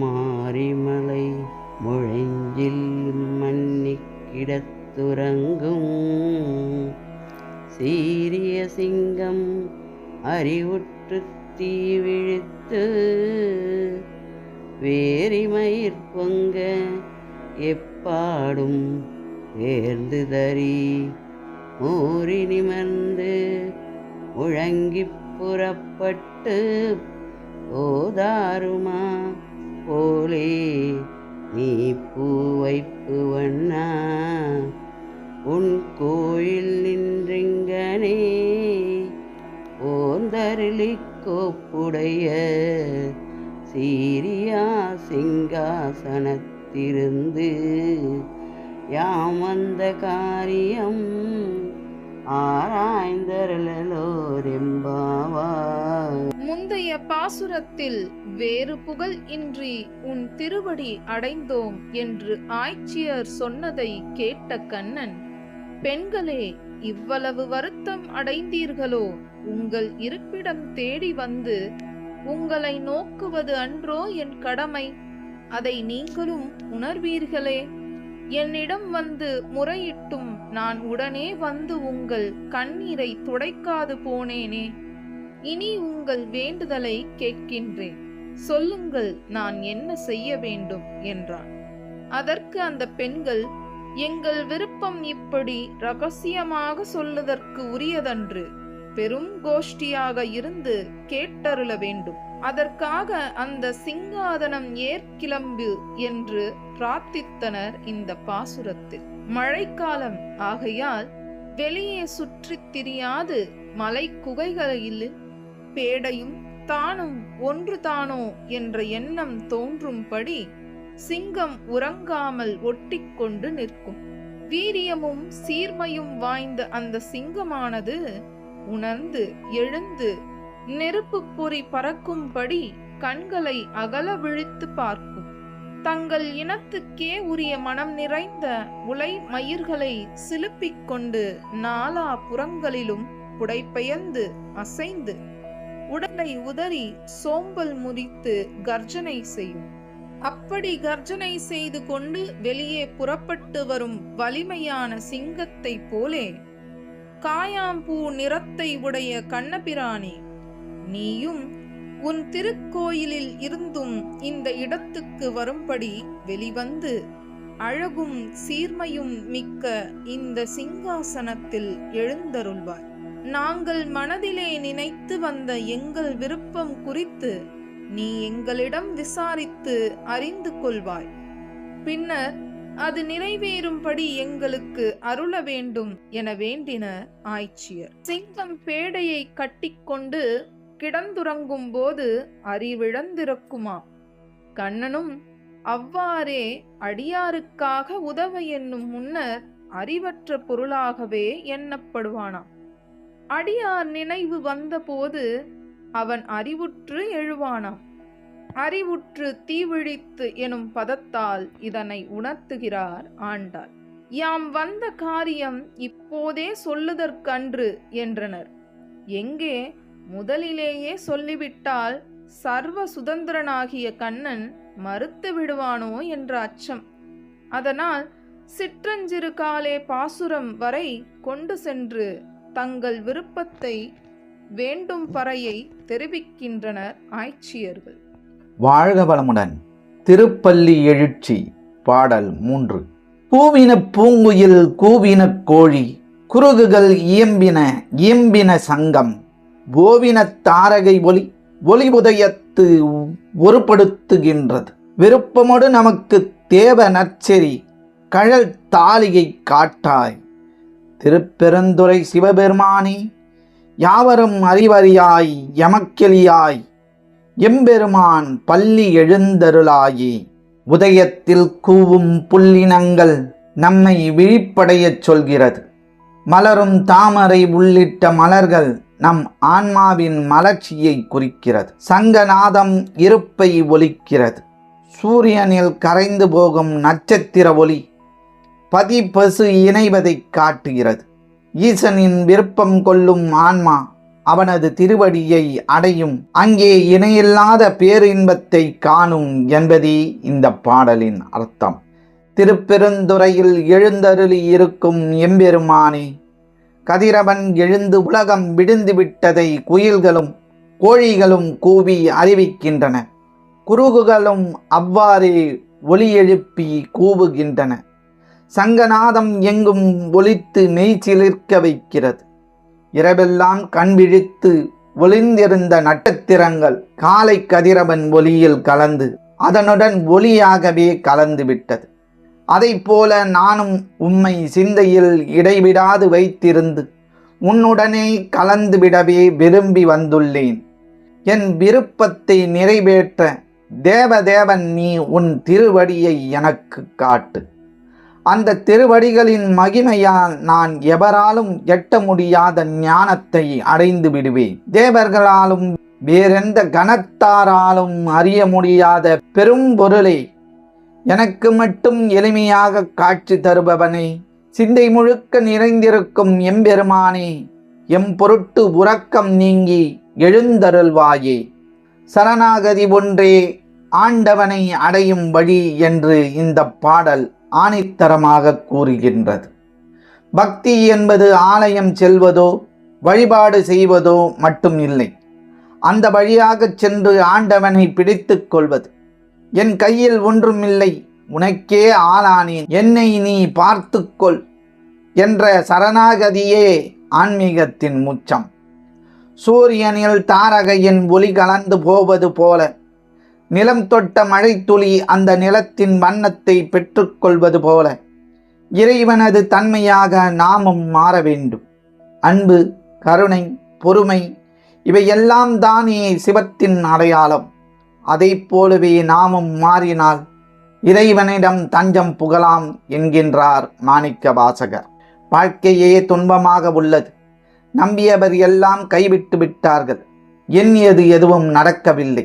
மாரிமலை முழஞ்சில் மன்னிக்கிடத்துறங்கும் சீரிய சிங்கம் அறிவுற்று தீ விழித்து வேரிமயிர் பொங்க எப்பாடும் வேர்ந்து தரி ஊறி நிமர்ந்து முழங்கிப் புறப்பட்டு ஓதாருமா போலே நீ பூவைப்பு வண்ணா உன் கோயில் நின்றிங்கனே ஓந்தருளி கோப்புடைய சீரியா சிங்காசனத்திருந்து யாம் வந்த காரியம் ஆராய்ந்தருளோரெம்பாவாய் முந்தைய பாசுரத்தில் வேறு புகழ் இன்றி உன் திருவடி அடைந்தோம் என்று ஆய்ச்சியர் சொன்னதை கேட்ட கண்ணன் பெண்களே இவ்வளவு வருத்தம் அடைந்தீர்களோ? உங்கள் இருப்பிடம் தேடி வந்து உங்களை நோக்குவது அன்றோ என் கடமை? அதை நீங்களும் உணர்வீர்களே? என்னிடம் வந்து முறையிட்டும் நான் உடனே வந்து உங்கள் கண்ணீரை துடைக்காது போனேனே. இனி உங்கள் வேண்டுதலை கேட்கின்றேன். சொல்லுங்கள் நான் என்ன செய்ய வேண்டும்? என்றான். அதற்கு அந்த பெண்கள் எங்கள் விருப்பம் இப்படி ரகசியமாக சொல்லுதற்கு உரியதன்று. பெரும் கோஷ்டியாக இருந்து கேட்டருள வேண்டும். அதற்காக அந்த சிங்காதனம் ஏற்கிளம்பு என்று பிரார்த்தித்தனர் இந்த பாசுரத்தில். மழைக்காலம் ஆகையால் வெளியே சுற்றித் திரியாது மலை குகைகளில் பேடையும் தானும் ஒன்று தானோ என்ற எண்ணம் தோன்றும்படி சிங்கம் உறங்காமல் ஒட்டிக்கொண்டு நிற்கும். வீரியமும் சீர்மையும் வாய்ந்த அந்த சிங்கமானது உணர்ந்து எழுந்து நெருப்பு பொறி பறக்கும்படி கண்களை அகல விழித்து பார்க்கும். தங்கள் இனத்துக்கே உரிய மனம் நிறைந்த உலை மயிர்களை சிலுப்பிக் கொண்டு நாலா புறங்களிலும் புடைப்பெயர்ந்து அசைந்து உடலை உதறி சோம்பல் முறித்து கர்ஜனை செய்யும். அப்படி கர்ஜனை செய்து கொண்டு வெளியே புறப்பட்டு வரும் வலிமையான சிங்கத்தை போலே காயாம்பூ நிறத்தை உடைய கண்ணபிரானே நீயும் உன் திருக்கோயிலில் இருந்தும் இந்த இடத்துக்கு வரும்படி வெளிவந்து அழகும் சீர்மையும் மிக்க இந்த சிங்காசனத்தில் எழுந்தருள்வாய். நாங்கள் மனதிலே நினைத்து வந்த எங்கள் விருப்பம் குறித்து நீ எங்களிடம் விசாரித்து அறிந்து கொள்வாய். பின்னர் அது நிறைவேறும்படி எங்களுக்கு அருள வேண்டும் என வேண்டினர் ஆய்ச்சியர். சிங்கம் பேடையை கட்டிக்கொண்டு கிடந்துறங்கும் போது அறிவிழந்திருக்குமா? கண்ணனும் அவ்வாறே அடியாருக்காக உதவ என்னும் முன்னர் அறிவற்ற பொருளாகவே எண்ணப்படுவானாம். அடியார் நினைவு வந்தபோது அவன் அறிவுற்று எழுவானாம். அறிவுற்று தீவிழித்து எனும் பதத்தால் இதனை உணர்த்துகிறார் ஆண்டாள். யாம் வந்த காரியம் இப்போதே சொல்லுதற்கன்று என்றனர். எங்கே? முதலிலேயே சொல்லிவிட்டால் சர்வ சுதந்திரனாகிய கண்ணன் மறுத்து விடுவானோ என்ற அச்சம். அதனால் சிற்றஞ்சிறு காலே பாசுரம் வரை கொண்டு சென்று தங்கள் விருப்பத்தை வேண்டும் பறையை தெரிவிக்கின்றனர் ஆய்ச்சியர்கள். வாழ்க வளமுடன். திருப்பள்ளி எழுச்சி பாடல் மூன்று. பூவின பூங்குயில் கூவின கோழி குருகுகள் இயம்பின இயம்பின சங்கம். ஓவின தாரகை ஒளி ஒளி உதயத்து ஒருபடுத்துகின்றது. விருப்பமோடு நமக்கு தேவ நற்செறி கழல் தாலியை காட்டாய். திருப்பெருந்துறை சிவபெருமானே யாவரும் அறிவறியாய் எமக்கெளியாய் எம்பெருமான் பள்ளி எழுந்தருளாயே. உதயத்தில் கூவும் புல்லினங்கள் நம்மை விழிப்படையச் சொல்கிறது. மலரும் தாமரை உள்ளிட்ட மலர்கள் நம் ஆன்மாவின் மலர்ச்சியை குறிக்கிறது. சங்கநாதம் இருப்பை ஒலிக்கிறது. சூரியனில் கரைந்து போகும் நட்சத்திர ஒளி பதி பசு இணைவதை காட்டுகிறது. ஈசனின் விருப்பம் கொள்ளும் ஆன்மா அவனது திருவடியை அடையும். அங்கே இணையில்லாத பேரின்பத்தை காணும் என்பதே இந்த பாடலின் அர்த்தம். திருப்பெருந்துறையில் எழுந்தருளி இருக்கும் எம்பெருமானே கதிரவன் எழுந்து உலகம் விடுந்துவிட்டதை குயில்களும் கோழிகளும் கூவி அறிவிக்கின்றன. குருகுகளும் அவ்வாறே ஒலி எழுப்பி கூவுகின்றன. சங்கநாதம் எங்கும் ஒலித்து மெய்சிலிர்க்க வைக்கிறது. இரவெல்லாம் கண் விழித்து ஒளிந்திருந்த நட்சத்திரங்கள் காலை கதிரவன் ஒளியில் கலந்து அதனுடன் ஒளியாகவே கலந்து விட்டது. அதைப் போல நானும் உம்மை சிந்தையில் இடைவிடாது வைத்திருந்து உன்னுடனே கலந்துவிடவே விரும்பி வந்துள்ளேன். என் விருப்பத்தை நிறைவேற்ற தேவதேவன் நீ உன் திருவடியை எனக்கு காட்டு. அந்த திருவடிகளின் மகிமையால் நான் எவராலும் எட்ட முடியாத ஞானத்தை அடைந்து விடுவேன். தேவர்களாலும் வேறெந்த கணத்தாராலும் அறிய முடியாத பெரும் பொருளை எனக்கு மட்டும் எளிமையாக காட்சி தருபவனே சிந்தை முழுக்க நிறைந்திருக்கும் எம்பெருமானே எம் பொருட்டு உறக்கம் நீங்கி எழுந்தருள்வாயே. சரணாகதி ஒன்றே ஆண்டவனை அடையும் வழி என்று இந்த பாடல் ஆணித்தரமாக கூறுகின்றது. பக்தி என்பது ஆலயம் செல்வதோ வழிபாடு செய்வதோ மட்டும் இல்லை. அந்த வழியாகச் சென்று ஆண்டவனை பிடித்துக் கொள்வது. என் கையில் ஒன்றுமில்லை உனக்கே ஆளானேன் என்னை நீ பார்த்துக்கொள் என்ற சரணாகதியே ஆன்மீகத்தின் முச்சம். சூரியனில் தாரகையின் ஒளி கலந்து போவது போல நிலம் தொட்ட மழைத்துளி அந்த நிலத்தின் வண்ணத்தை பெற்றுக்கொள்வது போல. இறைவனது தன்மையாக நாமும் மாற வேண்டும். அன்பு கருணை பொறுமை இவையெல்லாம் தானே சிவத்தின் அடையாளம். அதைப் போலவே நாமும் மாறினால் இறைவனிடம் தஞ்சம் புகலாம் என்கின்றார் மாணிக்க வாசகர் வாழ்க்கையே துன்பமாக உள்ளது. நம்பியவர் எல்லாம் கைவிட்டு விட்டார்கள். எண்ணியது எதுவும் நடக்கவில்லை.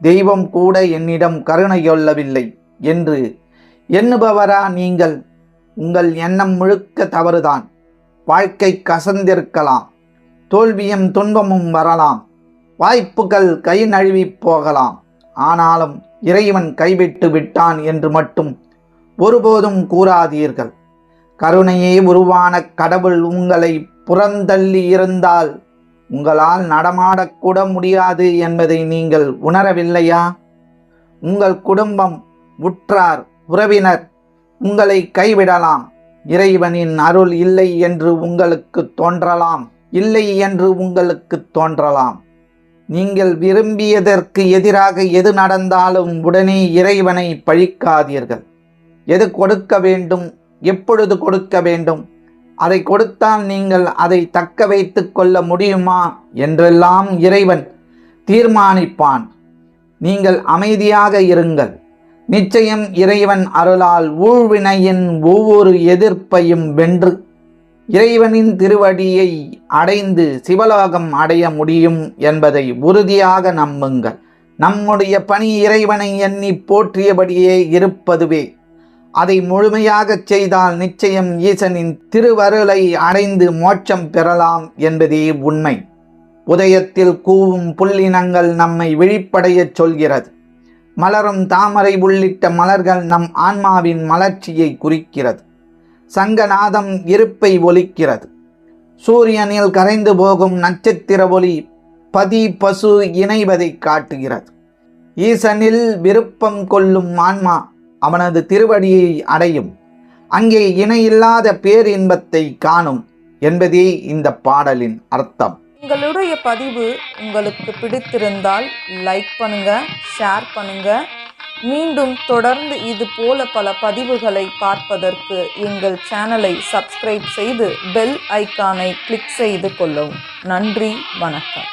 தெய்வம் கூட என்னிடம் கருணை கொள்ளவில்லை என்று எண்ணுபவரா நீங்கள்? உங்கள் எண்ணம் முழுக்க தவறுதான். வாழ்க்கை கசந்திருக்கலாம். தோல்வியும் துன்பமும் வரலாம். வாய்ப்புகள் கை நழுவி போகலாம். ஆனாலும் இறைவன் கைவிட்டு விட்டான் என்று மட்டும் ஒருபோதும் கூறாதீர்கள். கருணையே உருவான கடவுள் உங்களை புறந்தள்ளி இருந்தால் உங்களால் நடமாடக்கூட முடியாது என்பதை நீங்கள் உணரவில்லையா? உங்கள் குடும்பம் உற்றார் உறவினர் உங்களை கைவிடலாம். இறைவனின் அருள் இல்லை என்று உங்களுக்கு தோன்றலாம். இல்லை என்று உங்களுக்கு தோன்றலாம். நீங்கள் விரும்பியதற்கு எதிராக எது நடந்தாலும் உடனே இறைவனை பழிக்காதீர்கள். எது கொடுக்க வேண்டும் எப்பொழுது கொடுக்க வேண்டும் அதை கொடுத்தால் நீங்கள் அதை தக்க வைத்து கொள்ள முடியுமா? என்றெல்லாம் இறைவன் தீர்மானிப்பான். நீங்கள் அமைதியாக இருங்கள். நிச்சயம் இறைவன் அருளால் ஊழ்வினையின் ஒவ்வொரு எதிர்ப்பையும் வென்று இறைவனின் திருவடியை அடைந்து சிவலோகம் அடைய முடியும் என்பதை உறுதியாக நம்புங்கள். நம்முடைய பணி இறைவனை எண்ணி போற்றியபடியே இருப்பதுவே அதை முழுமையாகச் செய்தால் நிச்சயம் ஈசனின் திருவருளை அடைந்து மோட்சம் பெறலாம் என்பதே உண்மை. உதயத்தில் கூவும் புல்லினங்கள் நம்மை விழிப்படையச் சொல்கிறது. மலரும் தாமரை உள்ளிட்ட மலர்கள் நம் ஆன்மாவின் மலர்ச்சியை குறிக்கிறது. சங்கநாதம் இருப்பை ஒலிக்கிறது. சூரியனில் கரைந்து போகும் நட்சத்திர ஒளி பதி பசு இணைவதை காட்டுகிறது. ஈசனில் விருப்பம் கொள்ளும் ஆன்மா அவனது திருவடியை அடையும். அங்கே இணையில்லாத பேரின்பத்தை காணும் என்பதே இந்த பாடலின் அர்த்தம். உங்களுடைய பதிவு உங்களுக்கு பிடித்திருந்தால் லைக் பண்ணுங்க ஷேர் பண்ணுங்க. மீண்டும் தொடர்ந்து இது போல பல பதிவுகளை பார்ப்பதற்கு எங்கள் சேனலை சப்ஸ்கிரைப் செய்து பெல் ஐகானை கிளிக் செய்து கொள்ளவும். நன்றி வணக்கம்.